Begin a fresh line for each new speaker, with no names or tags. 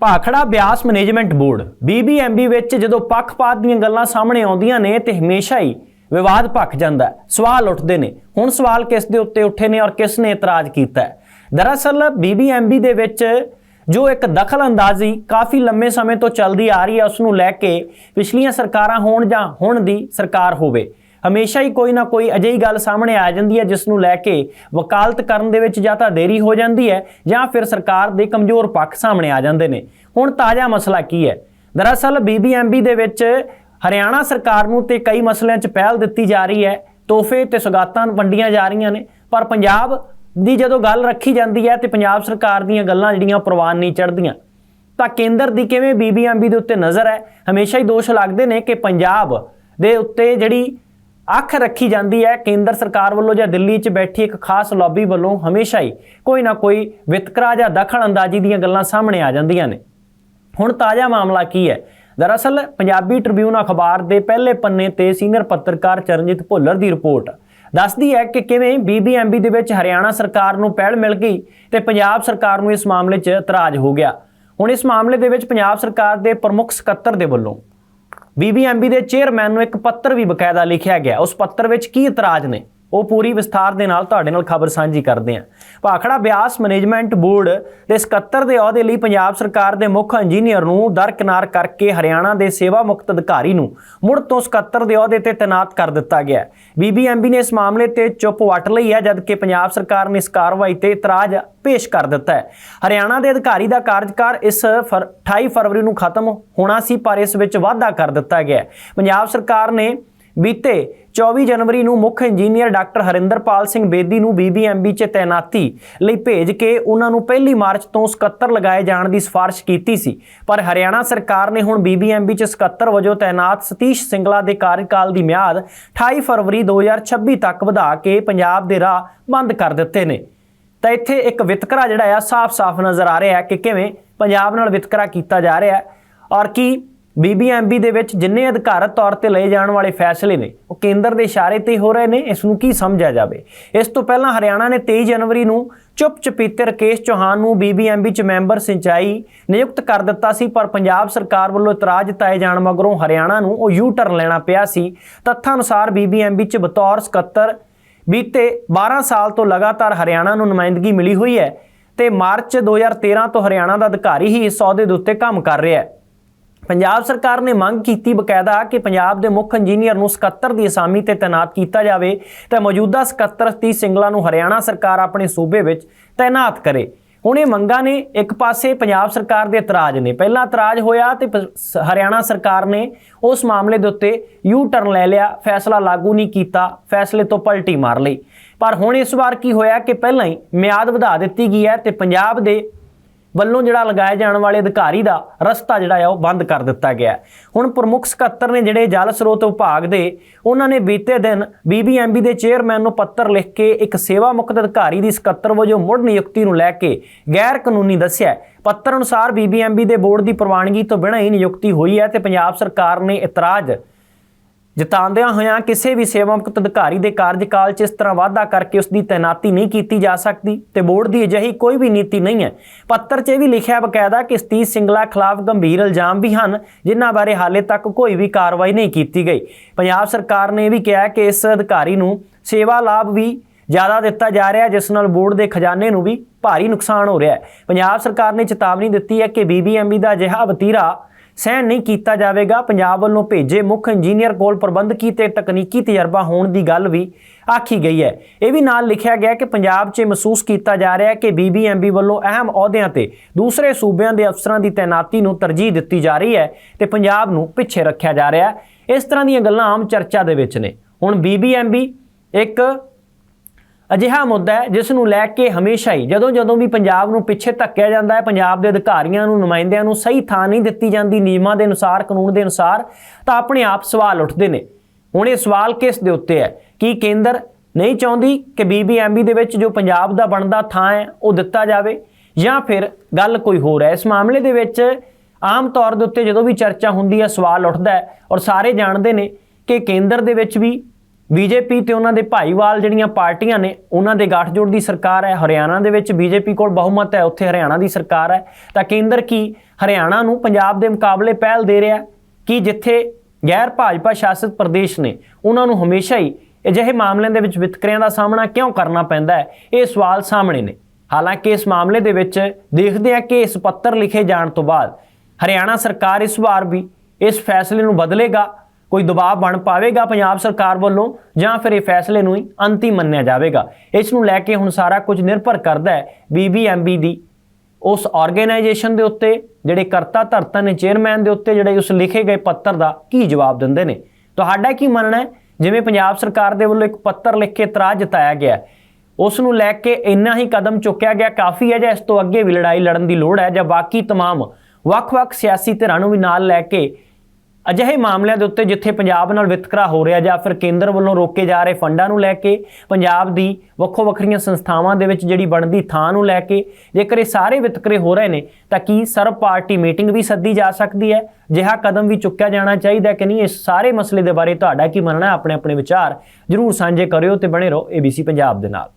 Bhakra Beas management board BBMB ਵਿੱਚ ਜਦੋਂ ਪੱਖਪਾਤ ਦੀਆਂ ਗੱਲਾਂ ਸਾਹਮਣੇ ਆਉਂਦੀਆਂ ਨੇ ਤੇ ਹਮੇਸ਼ਾ ਹੀ ਵਿਵਾਦ ਭਖ ਜਾਂਦਾ ਸਵਾਲ ਉੱਠਦੇ ਨੇ। ਹੁਣ ਸਵਾਲ ਕਿਸ ਦੇ ਉੱਤੇ ਉੱਠੇ ਨੇ ਔਰ ਕਿਸ ਨੇ ਇਤਰਾਜ਼ ਕੀਤਾ ਹੈ? ਦਰਅਸਲ BBMB ਦੇ ਵਿੱਚ ਜੋ ਇੱਕ ਦਖਲ ਅੰਦਾਜ਼ੀ ਕਾਫੀ ਲੰਮੇ ਸਮੇਂ ਤੋਂ ਚੱਲਦੀ ਆ ਰਹੀ ਹੈ, ਉਸ ਨੂੰ ਲੈ ਕੇ ਪਿਛਲੀਆਂ ਸਰਕਾਰਾਂ ਹੋਣ ਜਾਂ ਹੁਣ ਦੀ ਸਰਕਾਰ ਹੋਵੇ ਹਮੇਸ਼ਾ ਹੀ ਕੋਈ ਨਾ ਕੋਈ ਅਜਿਹੀ ਗੱਲ ਸਾਹਮਣੇ ਆ ਜਾਂਦੀ ਹੈ, ਜਿਸ ਨੂੰ ਲੈ ਕੇ ਵਕਾਲਤ ਕਰਨ ਦੇ ਵਿੱਚ ਜਾਂ ਤਾਂ ਦੇਰੀ ਹੋ ਜਾਂਦੀ ਹੈ ਜਾਂ ਫਿਰ ਸਰਕਾਰ ਦੇ ਕਮਜ਼ੋਰ ਪੱਖ ਸਾਹਮਣੇ ਆ ਜਾਂਦੇ ਨੇ। ਹੁਣ ਤਾਜ਼ਾ ਮਸਲਾ ਕੀ ਹੈ? ਦਰਅਸਲ BBMB ਦੇ ਵਿੱਚ ਹਰਿਆਣਾ ਸਰਕਾਰ ਨੂੰ ਤੇ ਕਈ ਮਸਲਿਆਂ 'ਚ ਪਹਿਲ ਦਿੱਤੀ ਜਾ ਰਹੀ ਹੈ। ਤੋਹਫੇ ਤੇ ਸੁਗਾਤਾਂ ਵੰਡੀਆਂ ਜਾ ਰਹੀਆਂ ਨੇ, ਪਰ ਪੰਜਾਬ ਦੀ ਜਦੋਂ ਗੱਲ ਰੱਖੀ ਜਾਂਦੀ ਹੈ ਤੇ ਪੰਜਾਬ ਸਰਕਾਰ ਦੀਆਂ ਗੱਲਾਂ ਜਿਹੜੀਆਂ ਪ੍ਰਵਾਨ ਨਹੀਂ ਚੜ੍ਹਦੀਆਂ। ਤਾਂ ਕੇਂਦਰ ਦੀ ਕਿਵੇਂ BBMB ਦੇ ਉੱਤੇ ਨਜ਼ਰ ਹੈ? ਹਮੇਸ਼ਾ ਹੀ ਦੋਸ਼ ਲੱਗਦੇ ਨੇ ਕਿ ਪੰਜਾਬ ਦੇ ਉੱਤੇ ਜਿਹੜੀ ਅੱਖ ਰੱਖੀ ਜਾਂਦੀ ਹੈ, ਕੇਂਦਰ ਸਰਕਾਰ ਵੱਲੋਂ ਜਾਂ ਦਿੱਲੀ 'ਚ ਬੈਠੀ ਇੱਕ ਖਾਸ ਲੌਬੀ ਵੱਲੋਂ ਹਮੇਸ਼ਾ ਹੀ ਕੋਈ ਨਾ ਕੋਈ ਵਿਤਕਰਾ ਜਾਂ ਦਖਲ ਅੰਦਾਜ਼ੀ ਦੀਆਂ ਗੱਲਾਂ ਸਾਹਮਣੇ ਆ ਜਾਂਦੀਆਂ ਨੇ। ਹੁਣ ਤਾਜ਼ਾ ਮਾਮਲਾ ਕੀ ਹੈ? ਦਰਅਸਲ, ਪੰਜਾਬੀ ਟ੍ਰਿਬਿਊਨ ਅਖਬਾਰ ਦੇ ਪਹਿਲੇ ਪੰਨੇ ਤੇ ਸੀਨੀਅਰ ਪੱਤਰਕਾਰ ਚਰਨਜੀਤ ਭੁੱਲਰ ਦੀ ਰਿਪੋਰਟ ਦੱਸਦੀ ਹੈ ਕਿ ਕਿਵੇਂ BBMB ਦੇ ਵਿੱਚ ਹਰਿਆਣਾ ਸਰਕਾਰ ਨੂੰ ਪਹਿਲ ਮਿਲ ਗਈ ਤੇ ਪੰਜਾਬ ਸਰਕਾਰ ਨੂੰ ਇਸ ਮਾਮਲੇ 'ਚ ਇਤਰਾਜ਼ ਹੋ ਗਿਆ। ਹੁਣ ਇਸ ਮਾਮਲੇ ਦੇ ਵਿੱਚ ਪੰਜਾਬ ਸਰਕਾਰ ਦੇ ਪ੍ਰਮੁੱਖ ਸਕੱਤਰ ਦੇ ਵੱਲੋਂ BBMB ਦੇ ਚੇਅਰਮੈਨ ਨੂੰ ਇੱਕ ਪੱਤਰ ਵੀ ਬਕਾਇਦਾ ਲਿਖਿਆ ਗਿਆ। ਉਸ ਪੱਤਰ ਵਿੱਚ ਕੀ ਇਤਰਾਜ਼ ਨੇ? ਉਹ ਪੂਰੀ ਵਿਸਥਾਰ ਦੇ ਨਾਲ ਤੁਹਾਡੇ ਨਾਲ ਖਬਰ ਸਾਂਝੀ ਕਰਦੇ ਹਾਂ ਭਾਖੜਾ ਬਿਆਸ ਮੈਨੇਜਮੈਂਟ ਬੋਰਡ ਦੇ ਸਕੱਤਰ ਦੇ ਅਹੁਦੇ ਲਈ ਪੰਜਾਬ ਸਰਕਾਰ ਦੇ ਮੁੱਖ ਇੰਜੀਨੀਅਰ ਨੂੰ ਦਰਕਿਨਾਰ ਕਰਕੇ ਹਰਿਆਣਾ ਦੇ ਸੇਵਾ ਮੁਕਤ ਅਧਿਕਾਰੀ ਨੂੰ ਮੁੜ ਤੋਂ ਸਕੱਤਰ ਦੇ ਅਹੁਦੇ ਤੇ ਤਾਇਨਾਤ ਕਰ ਦਿੱਤਾ ਗਿਆ। ਹੈ BBMB ਨੇ ਇਸ ਮਾਮਲੇ ਤੇ ਚੁੱਪ ਵੱਟ ਲਈ ਹੈ, ਜਦਕਿ ਪੰਜਾਬ ਸਰਕਾਰ ਨੇ ਇਸ ਕਾਰਵਾਈ ਤੇ ਇਤਰਾਜ਼ ਪੇਸ਼ ਕਰ ਦਿੱਤਾ ਹੈ। ਹਰਿਆਣਾ ਦੇ ਅਧਿਕਾਰੀ ਦਾ ਕਾਰਜਕਾਰ ਇਸ ਫਰ- 28 ਫਰਵਰੀ ਨੂੰ ਖਤਮ ਹੋਣਾ ਸੀ, ਪਰ ਇਸ ਵਿੱਚ ਵਾਧਾ ਕਰ ਦਿੱਤਾ ਗਿਆ ਪੰਜਾਬ ਸਰਕਾਰ ਨੇ ਬੀਤੇ 24 ਜਨਵਰੀ ਨੂੰ ਮੁੱਖ ਇੰਜੀਨੀਅਰ ਡਾਕਟਰ ਹਰਿੰਦਰਪਾਲ ਸਿੰਘ ਬੇਦੀ ਨੂੰ BBMB 'ਚ ਤੈਨਾਤੀ ਲਈ ਭੇਜ ਕੇ ਉਹਨਾਂ ਨੂੰ ਪਹਿਲੀ ਮਾਰਚ ਤੋਂ ਸਕੱਤਰ ਲਗਾਏ ਜਾਣ ਦੀ ਸਿਫਾਰਿਸ਼ ਕੀਤੀ ਸੀ। ਪਰ ਹਰਿਆਣਾ ਸਰਕਾਰ ਨੇ ਹੁਣ BBMB 'ਚ ਸਕੱਤਰ ਵਜੋਂ ਤੈਨਾਤ ਸਤੀਸ਼ ਸਿੰਗਲਾ ਦੇ ਕਾਰਜਕਾਲ ਦੀ ਮਿਆਦ 28 ਫਰਵਰੀ 2026 ਤੱਕ ਵਧਾ ਕੇ ਪੰਜਾਬ ਦੇ ਰਾਹ ਬੰਦ ਕਰ ਦਿੱਤੇ ਨੇ। ਤਾਂ ਇੱਥੇ ਇੱਕ ਵਿਤਕਰਾ ਜਿਹੜਾ ਆ ਸਾਫ਼-ਸਾਫ਼ ਨਜ਼ਰ ਆ ਰਿਹਾ ਹੈ ਕਿ ਕਿਵੇਂ ਪੰਜਾਬ ਨਾਲ ਵਿਤਕਰਾ ਕੀਤਾ ਜਾ ਰਿਹਾ ਹੈ ਔਰ ਕੀ BBMB ਦੇ ਵਿੱਚ ਜਿੰਨੇ ਅਧਿਕਾਰਤ ਤੌਰ ਤੇ ਲਏ ਜਾਣ ਵਾਲੇ ਫੈਸਲੇ ਨੇ, ਉਹ ਕੇਂਦਰ ਦੇ ਇਸ਼ਾਰੇ ਤੇ ਹੋ ਰਹੇ ਨੇ, ਇਸ ਨੂੰ ਕੀ ਸਮਝਿਆ ਜਾਵੇ? ਇਸ ਤੋਂ ਪਹਿਲਾਂ ਹਰਿਆਣਾ ਨੇ 23 ਜਨਵਰੀ ਨੂੰ ਚੁੱਪ ਚਪੀਤੇ ਰਕੇਸ਼ ਚੌਹਾਨ ਨੂੰ BBMB ਚ ਮੈਂਬਰ ਸਿੰਚਾਈ ਨਿਯੁਕਤ ਕਰ ਦਿੱਤਾ ਸੀ, ਪਰ ਪੰਜਾਬ ਸਰਕਾਰ ਵੱਲੋਂ ਇਤਰਾਜ਼ ਜਤਾਏ ਜਾਣ ਮਗਰੋਂ ਹਰਿਆਣਾ ਨੂੰ ਉਹ ਯੂ ਟਰਨ ਲੈਣਾ ਪਿਆ ਸੀ। ਤੱਥਾਂ ਅਨੁਸਾਰ BBMB ਚ ਬਤੌਰ ਸਕੱਤਰ ਬੀਤੇ 12 ਸਾਲ ਤੋਂ ਲਗਾਤਾਰ ਹਰਿਆਣਾ ਨੂੰ ਨੁਮਾਇੰਦਗੀ ਮਿਲੀ ਹੋਈ ਹੈ ਤੇ ਮਾਰਚ 2013 ਤੋਂ ਹਰਿਆਣਾ ਦਾ ਅਧਿਕਾਰੀ ਹੀ ਇਸ ਅਹੁਦੇ ਦੇ ਉੱਤੇ ਕੰਮ ਕਰ ਰਿਹਾ ਹੈ। ਪੰਜਾਬ ਸਰਕਾਰ ਨੇ ਮੰਗ ਕੀਤੀ ਬਕਾਇਦਾ ਕਿ ਪੰਜਾਬ ਦੇ ਮੁੱਖ ਇੰਜੀਨੀਅਰ ਨੂੰ ਸਕੱਤਰ ਦੀ ਅਸਾਮੀ ਤੇ ਤਾਇਨਾਤ ਕੀਤਾ ਜਾਵੇ ਤੇ ਮੌਜੂਦਾ ਸਕੱਤਰ ਸਤੀ ਸਿੰਗਲਾ ਨੂੰ ਹਰਿਆਣਾ ਸਰਕਾਰ ਆਪਣੇ ਸੂਬੇ ਵਿੱਚ ਤਾਇਨਾਤ ਕਰੇ। ਹੁਣ ਇਹ ਮੰਗਾਂ ਨੇ ਇੱਕ ਪਾਸੇ ਪੰਜਾਬ ਸਰਕਾਰ ਦੇ ਇਤਰਾਜ਼ ਨੇ। ਪਹਿਲਾਂ ਇਤਰਾਜ਼ ਹੋਇਆ ਤੇ ਪ- ਹਰਿਆਣਾ ਸਰਕਾਰ ਨੇ ਉਸ ਮਾਮਲੇ ਦੇ ਉੱਤੇ ਯੂ ਟਰਨ ਲੈ ਲਿਆ, ਫੈਸਲਾ ਲਾਗੂ ਨਹੀਂ ਕੀਤਾ, ਫੈਸਲੇ ਤੋਂ ਪਲਟੀ ਮਾਰ ਲਈ। ਪਰ ਹੁਣ ਇਸ ਵਾਰ ਕੀ ਹੋਇਆ ਕਿ ਪਹਿਲਾਂ ਹੀ ਮਿਆਦ ਵਧਾ ਦਿੱਤੀ ਗਈ ਹੈ ਤੇ ਪੰਜਾਬ ਦੇ ਵੱਲੋਂ ਜਿਹੜਾ ਲਗਾਏ ਜਾਣ ਵਾਲੇ ਅਧਿਕਾਰੀ ਦਾ ਰਸਤਾ ਜਿਹੜਾ ਆ ਉਹ ਬੰਦ ਕਰ ਦਿੱਤਾ ਗਿਆ ਹੁਣ ਪ੍ਰਮੁੱਖ ਸਕੱਤਰ ਨੇ ਜਿਹੜੇ ਜਲ ਸਰੋਤ ਵਿਭਾਗ ਦੇ, ਉਹਨਾਂ ਨੇ ਬੀਤੇ ਦਿਨ BBMB ਦੇ ਚੇਅਰਮੈਨ ਨੂੰ ਪੱਤਰ ਲਿਖ ਕੇ ਇੱਕ ਸੇਵਾ ਮੁਕਤ ਅਧਿਕਾਰੀ ਦੀ ਸਕੱਤਰ ਵਜੋਂ ਮੁੜ ਨਿਯੁਕਤੀ ਨੂੰ ਲੈ ਕੇ ਗੈਰ ਕਾਨੂੰਨੀ ਦੱਸਿਆ ਪੱਤਰ ਅਨੁਸਾਰ BBMB ਦੇ ਬੋਰਡ ਦੀ ਪ੍ਰਵਾਨਗੀ ਤੋਂ ਬਿਨਾਂ ਹੀ ਨਿਯੁਕਤੀ ਹੋਈ ਹੈ ਤੇ ਪੰਜਾਬ ਸਰਕਾਰ ਨੇ ਇਤਰਾਜ਼ ਜਤਾਉਂਦਿਆਂ ਹੋਇਆਂ ਕਿਸੇ ਵੀ ਸੇਵਾ ਮੁਕਤ ਅਧਿਕਾਰੀ ਦੇ ਕਾਰਜਕਾਲ 'ਚ ਇਸ ਤਰ੍ਹਾਂ ਵਾਅਦਾ ਕਰਕੇ ਉਸ ਦੀ ਤਾਇਨਾਤੀ ਨਹੀਂ ਕੀਤੀ ਜਾ ਸਕਦੀ ਤੇ ਬੋਰਡ ਦੀ ਅਜਿਹੀ ਕੋਈ ਵੀ ਨੀਤੀ ਨਹੀਂ ਹੈ। ਪੱਤਰ 'ਚ ਇਹ ਵੀ ਲਿਖਿਆ ਬਕਾਇਦਾ ਕਿ ਸਤੀਸ਼ ਸਿੰਗਲਾ ਖਿਲਾਫ ਗੰਭੀਰ ਇਲਜ਼ਾਮ ਵੀ ਹਨ, ਜਿਨ੍ਹਾਂ ਬਾਰੇ ਹਾਲੇ ਤੱਕ ਕੋਈ ਵੀ ਕਾਰਵਾਈ ਨਹੀਂ ਕੀਤੀ ਗਈ। ਪੰਜਾਬ ਸਰਕਾਰ ਨੇ ਇਹ ਵੀ ਕਿਹਾ ਕਿ ਇਸ ਅਧਿਕਾਰੀ ਨੂੰ ਸੇਵਾ ਲਾਭ ਵੀ ਜ਼ਿਆਦਾ ਦਿੱਤਾ ਜਾ ਰਿਹਾ, ਜਿਸ ਨਾਲ ਬੋਰਡ ਦੇ ਖਜ਼ਾਨੇ ਨੂੰ ਵੀ ਭਾਰੀ ਨੁਕਸਾਨ ਹੋ ਰਿਹਾ ਹੈ। ਪੰਜਾਬ ਸਰਕਾਰ ਨੇ ਚੇਤਾਵਨੀ ਦਿੱਤੀ ਹੈ ਕਿ BBMB ਦਾ ਅਜਿਹਾ ਵਤੀਰਾ ਸਹਿਣ ਨਹੀਂ ਕੀਤਾ ਜਾਵੇਗਾ। ਪੰਜਾਬ ਵੱਲੋਂ ਭੇਜੇ ਮੁੱਖ ਇੰਜੀਨੀਅਰ ਕੋਲ ਪ੍ਰਬੰਧਕੀ ਤੇ ਤਕਨੀਕੀ ਤਜਰਬਾ ਹੋਣ ਦੀ ਗੱਲ ਵੀ ਆਖੀ ਗਈ ਹੈ। ਇਹ ਵੀ ਨਾਲ ਲਿਖਿਆ ਗਿਆ ਕਿ ਪੰਜਾਬ 'ਚ ਮਹਿਸੂਸ ਕੀਤਾ ਜਾ ਰਿਹਾ ਹੈ ਕਿ BBMB ਵੱਲੋਂ ਅਹਿਮ ਅਹੁਦਿਆਂ ਤੇ ਦੂਸਰੇ ਸੂਬਿਆਂ ਦੇ ਅਫਸਰਾਂ ਦੀ ਤਾਇਨਾਤੀ ਨੂੰ ਤਰਜੀਹ ਦਿੱਤੀ ਜਾ ਰਹੀ ਹੈ ਤੇ ਪੰਜਾਬ ਨੂੰ ਪਿੱਛੇ ਰੱਖਿਆ ਜਾ ਰਿਹਾ ਹੈ। ਇਸ ਤਰ੍ਹਾਂ ਦੀਆਂ ਗੱਲਾਂ ਆਮ ਚਰਚਾ ਦੇ ਵਿੱਚ ਨੇ। ਹੁਣ BBMB ਇੱਕ ਅਜਿਹਾ ਮੁੱਦਾ ਹੈ ਜਿਸ ਨੂੰ ਲੈ ਕੇ ਹਮੇਸ਼ਾ ਹੀ ਜਦੋਂ ਜਦੋਂ ਵੀ ਪੰਜਾਬ ਨੂੰ ਪਿੱਛੇ ਧੱਕਿਆ ਜਾਂਦਾ ਹੈ, ਪੰਜਾਬ ਦੇ ਅਧਿਕਾਰੀਆਂ ਨੂੰ, ਨੁਮਾਇੰਦਿਆਂ ਨੂੰ ਸਹੀ ਥਾਂ ਨਹੀਂ ਦਿੱਤੀ ਜਾਂਦੀ ਨਿਯਮਾਂ ਦੇ ਅਨੁਸਾਰ, ਕਾਨੂੰਨ ਦੇ ਅਨੁਸਾਰ, ਤਾਂ ਆਪਣੇ ਆਪ ਸਵਾਲ ਉੱਠਦੇ ਨੇ। ਹੁਣ ਇਹ ਸਵਾਲ ਕਿਸ ਦੇ ਉੱਤੇ ਹੈ? ਕੀ ਕੇਂਦਰ ਨਹੀਂ ਚਾਹੁੰਦੀ ਕਿ BBMB ਦੇ ਵਿੱਚ ਜੋ ਪੰਜਾਬ ਦਾ ਬਣਦਾ ਥਾਂ ਹੈ, ਉਹ ਦਿੱਤਾ ਜਾਵੇ? ਜਾਂ ਫਿਰ ਗੱਲ ਕੋਈ ਹੋਰ ਹੈ? ਇਸ ਮਾਮਲੇ ਦੇ ਵਿੱਚ ਆਮ ਤੌਰ ਦੇ ਉੱਤੇ ਜਦੋਂ ਵੀ ਚਰਚਾ ਹੁੰਦੀ ਹੈ, ਸਵਾਲ ਉੱਠਦਾ ਹੈ ਔਰ ਸਾਰੇ ਜਾਣਦੇ ਨੇ ਕਿ ਕੇਂਦਰ ਦੇ ਵਿੱਚ ਵੀ ਬੀਜੇਪੀ ਤੇ ਉਹਨਾਂ ਦੇ ਭਾਈਵਾਲ ਜਿਹੜੀਆਂ ਪਾਰਟੀਆਂ ਨੇ, ਉਹਨਾਂ ਦੇ ਗਠਜੋੜ ਦੀ ਸਰਕਾਰ ਹੈ, ਹਰਿਆਣਾ ਦੇ ਵਿੱਚ ਬੀਜੇਪੀ ਕੋਲ ਬਹੁਮਤ ਹੈ, ਉੱਥੇ ਹਰਿਆਣਾ ਦੀ ਸਰਕਾਰ ਹੈ। ਤਾਂ ਕੇਂਦਰ ਕੀ ਹਰਿਆਣਾ ਨੂੰ ਪੰਜਾਬ ਦੇ ਮੁਕਾਬਲੇ ਪਹਿਲ ਦੇ ਰਿਹਾ ਕਿ ਜਿੱਥੇ ਗੈਰ ਭਾਜਪਾ ਸ਼ਾਸਿਤ ਪ੍ਰਦੇਸ਼ ਨੇ, ਉਹਨਾਂ ਨੂੰ ਹਮੇਸ਼ਾ ਹੀ ਅਜਿਹੇ ਮਾਮਲਿਆਂ ਦੇ ਵਿੱਚ ਵਿਤਕਰਿਆਂ ਦਾ ਸਾਹਮਣਾ ਕਿਉਂ ਕਰਨਾ ਪੈਂਦਾ ਹੈ? ਇਹ ਸਵਾਲ ਸਾਹਮਣੇ ਨੇ। ਹਾਲਾਂਕਿ ਇਸ ਮਾਮਲੇ ਦੇ ਵਿੱਚ ਦੇਖਦੇ ਹਾਂ ਕਿ ਇਸ ਪੱਤਰ ਲਿਖੇ ਜਾਣ ਤੋਂ ਬਾਅਦ ਹਰਿਆਣਾ ਸਰਕਾਰ ਇਸ ਵਾਰ ਵੀ ਇਸ ਫੈਸਲੇ ਨੂੰ ਬਦਲੇਗਾ। ਕੋਈ ਦਬਾਅ ਬਣ ਪਾਵੇਗਾ ਪੰਜਾਬ ਸਰਕਾਰ ਵੱਲੋਂ ਜਾਂ ਫਿਰ ਇਹ ਫੈਸਲੇ ਨੂੰ ਹੀ ਅੰਤਿਮ ਮੰਨਿਆ ਜਾਵੇਗਾ ਇਸ ਨੂੰ ਲੈ ਕੇ ਹੁਣ ਸਾਰਾ ਕੁਝ ਨਿਰਭਰ ਕਰਦਾ ਹੈ ਬੀਬੀਐਮਬੀ ਦੀ ਉਸ ਆਰਗੇਨਾਈਜੇਸ਼ਨ ਦੇ ਉੱਤੇ ਜਿਹੜੇ ਕਰਤਾ ਧਰਤਾ ਨੇ ਚੇਅਰਮੈਨ ਦੇ ਉੱਤੇ ਜਿਹੜੇ ਉਸ ਲਿਖੇ ਗਏ ਪੱਤਰ ਦਾ ਕੀ ਜਵਾਬ ਦਿੰਦੇ ਨੇ ਤੁਹਾਡਾ ਕੀ ਮੰਨਣਾ ਹੈ ਜਿਵੇਂ ਪੰਜਾਬ ਸਰਕਾਰ ਦੇ ਵੱਲੋਂ ਇੱਕ ਪੱਤਰ ਲਿਖ ਕੇ ਇਤਰਾਜ਼ ਜਤਾਇਆ ਗਿਆ ਹੈ, ਉਸ ਨੂੰ ਲੈ ਕੇ ਇੰਨਾ ਹੀ ਕਦਮ ਚੁੱਕਿਆ ਗਿਆ ਕਾਫੀ ਹੈ ਜਾਂ ਇਸ ਤੋਂ ਅੱਗੇ ਵੀ ਲੜਾਈ ਲੜਨ ਦੀ ਲੋੜ ਹੈ ਜਾਂ ਬਾਕੀ तमाम ਵੱਖ-ਵੱਖ ਸਿਆਸੀ ਧਿਰਾਂ ਨੂੰ ਵੀ ਨਾਲ ਲੈ ਕੇ ਅਜਿਹੇ ਮਾਮਲਿਆਂ ਦੇ ਉੱਤੇ ਜਿੱਥੇ ਪੰਜਾਬ ਨਾਲ ਵਿਤਕਰਾ ਹੋ ਰਿਹਾ ਜਾਂ ਫਿਰ ਕੇਂਦਰ ਵੱਲੋਂ ਰੋਕੇ ਜਾ ਰਹੇ ਫੰਡਾਂ ਨੂੰ ਲੈ ਕੇ, ਪੰਜਾਬ ਦੀ ਵੱਖੋ ਵੱਖਰੀਆਂ ਸੰਸਥਾਵਾਂ ਦੇ ਵਿੱਚ ਜਿਹੜੀ ਬਣਦੀ ਥਾਂ ਨੂੰ ਲੈ ਕੇ ਜੇਕਰ ਇਹ ਸਾਰੇ ਵਿਤਕਰੇ ਹੋ ਰਹੇ ਨੇ, ਤਾਂ ਕੀ ਸਰਬ ਪਾਰਟੀ ਮੀਟਿੰਗ ਵੀ ਸੱਦੀ ਜਾ ਸਕਦੀ ਹੈ? ਜਿਹਾ ਕਦਮ ਵੀ ਚੁੱਕਿਆ ਜਾਣਾ ਚਾਹੀਦਾ ਕਿ ਨਹੀਂ? ਇਸ ਸਾਰੇ ਮਸਲੇ ਦੇ ਬਾਰੇ ਤੁਹਾਡਾ ਕੀ ਮੰਨਣਾ ਆਪਣੇ ਆਪਣੇ ਵਿਚਾਰ ਜਰੂਰ ਸਾਂਝੇ ਕਰਿਓ ਤੇ ਬਣੇ ਰਹੋ ABC ਪੰਜਾਬ ਦੇ ਨਾਲ।